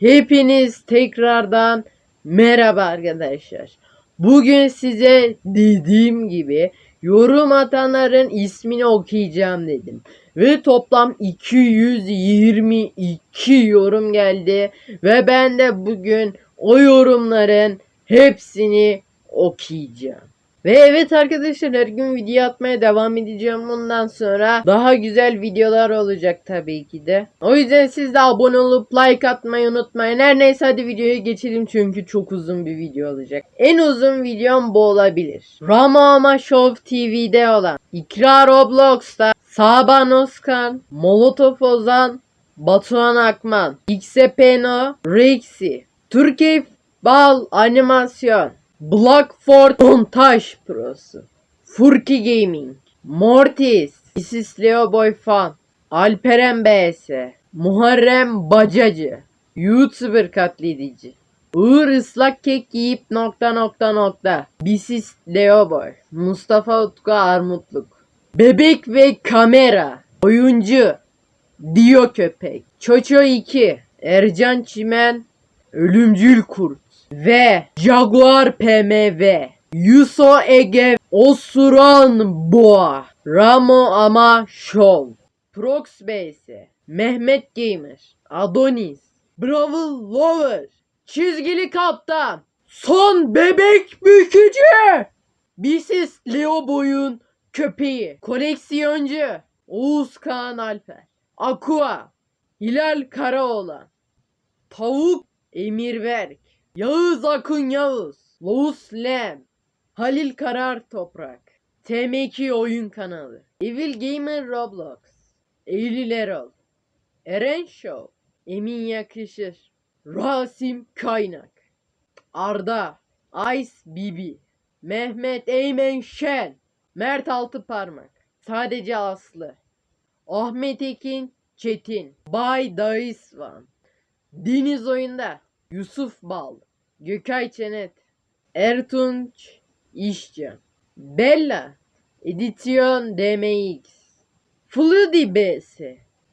Hepiniz tekrardan merhaba arkadaşlar. Bugün size dediğim gibi yorum atanların ismini okuyacağım dedim. Ve toplam 222 yorum geldi. Ve ben de bugün o yorumların hepsini okuyacağım. Ve evet arkadaşlar her gün video atmaya devam edeceğim bundan sonra. Daha güzel videolar olacak tabii ki de. O yüzden siz de abone olup like atmayı unutmayın. Her neyse hadi videoya geçelim çünkü çok uzun bir video olacak. En uzun videom bu olabilir. Ramo Ama Show TV'de olan İkra Roblox'ta Saban Özkan, Molotov Ozan, Batuhan Akman, XPNO, Rexy, Türkiye Bal Animasyon, Blackford Montaj Prosu, Furki Gaming, Mortis, Isis Leo Boy Fan, Alperen BS, Muharrem Bacacı, YouTuber katledici, Uğur ıslak kek yiyip nokta nokta nokta, Bisis Leo Boy, Mustafa Utku Armutluk, Bebek ve Kamera, Oyuncu, Dio Köpek, Çoço 2, Ercan Çimen, Ölümcül Kurt ve Jaguar PMV, Yuso Ege, Osuran Boğa, Ramo Ama Show, Prox BS, Mehmet Gamer, Adonis, Bravo Lover, Çizgili Kaptan, Son Bebek Bükücü, Bisis Leo Boy'un köpeği, koleksiyoncu, Oğuz Kaan Alper, Aqua, Hilal Karaoğlan, Tavuk Emir Berk, Yağız Akın Yağız, Loğus Lem, Halil Karar Toprak, TM2 Oyun Kanalı, Evil Gamer Roblox, Eylül Erol, Eren Show, Emin Yakışır, Rasim Kaynak, Arda, Ice Bibi, Mehmet Eymen Şen, Mert Altıparmak, Sadece Aslı, Ahmet Ekin Çetin, Bay Daisvan, Deniz Oyunda, Yusuf Bal, Gökay Çenet, Ertunç İşcan, Bella, Edisyon DMX, Floody BS,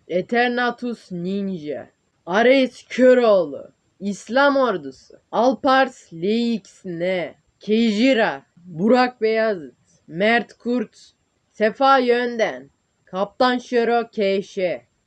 Eternatus Ninja, Ares Köroğlu, İslam Ordusu, Alpars LXN, Kejira, Burak Beyazıt, Mert Kurt, Sefa Yönden, Kaptan Şero KŞ,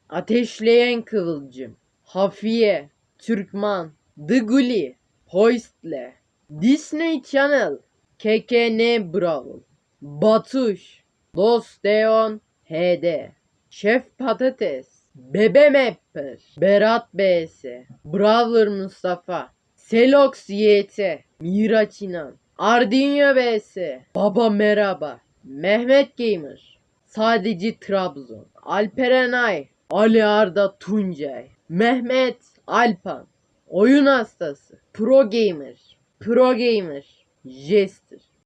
Ateşleyen Kıvılcım, Hafiye, Türkman, The Gully, Hoistle, Disney Channel, KKN Brawl, Batuş, Los Deon HD, Şef Patates, Bebe Mapper, Berat BS, Brawler Mustafa, Selox YT, Miraç İnan, Ardinyo BS, Baba Merhaba, Mehmet Gamer, Sadece Trabzon, Alperen Ay, Ali Arda Tuncay, Mehmet Alpan, Oyun Hastası, Pro Gamer, Pro Gamer, Jester,